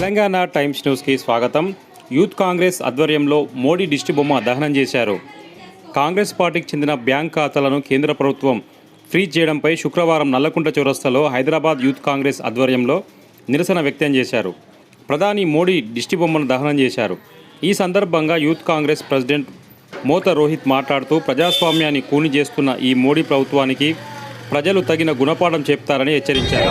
Telangana times న్యూస్కి స్వాగతం. Youth Congress ఆధ్వర్యంలో మోడీ దిష్టి బొమ్మ దహనం చేశారు. కాంగ్రెస్ పార్టీకి చెందిన బ్యాంక్ ఖాతాలను కేంద్ర ప్రభుత్వం ఫ్రీజ్ చేయడంపై శుక్రవారం నల్లకుంట చౌరస్తాలో హైదరాబాద్ యూత్ కాంగ్రెస్ ఆధ్వర్యంలో నిరసన వ్యక్తం చేశారు. ప్రధాని మోడీ దిష్టి బొమ్మను దహనం చేశారు. ఈ సందర్భంగా యూత్ కాంగ్రెస్ ప్రెసిడెంట్ మోత రోహిత్ మాట్లాడుతూ ప్రజాస్వామ్యాన్ని కూని చేస్తున్న ఈ మోడీ ప్రభుత్వానికి ప్రజలు తగిన గుణపాఠం చెప్తారని హెచ్చరించారు.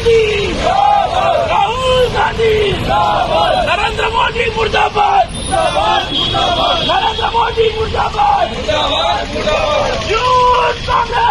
गांधी राहुल गांधी नरेंद्र मोदी मुर्दाबाद नरेंद्र मोदी मुर्दाबाद यूथ कांग्रेस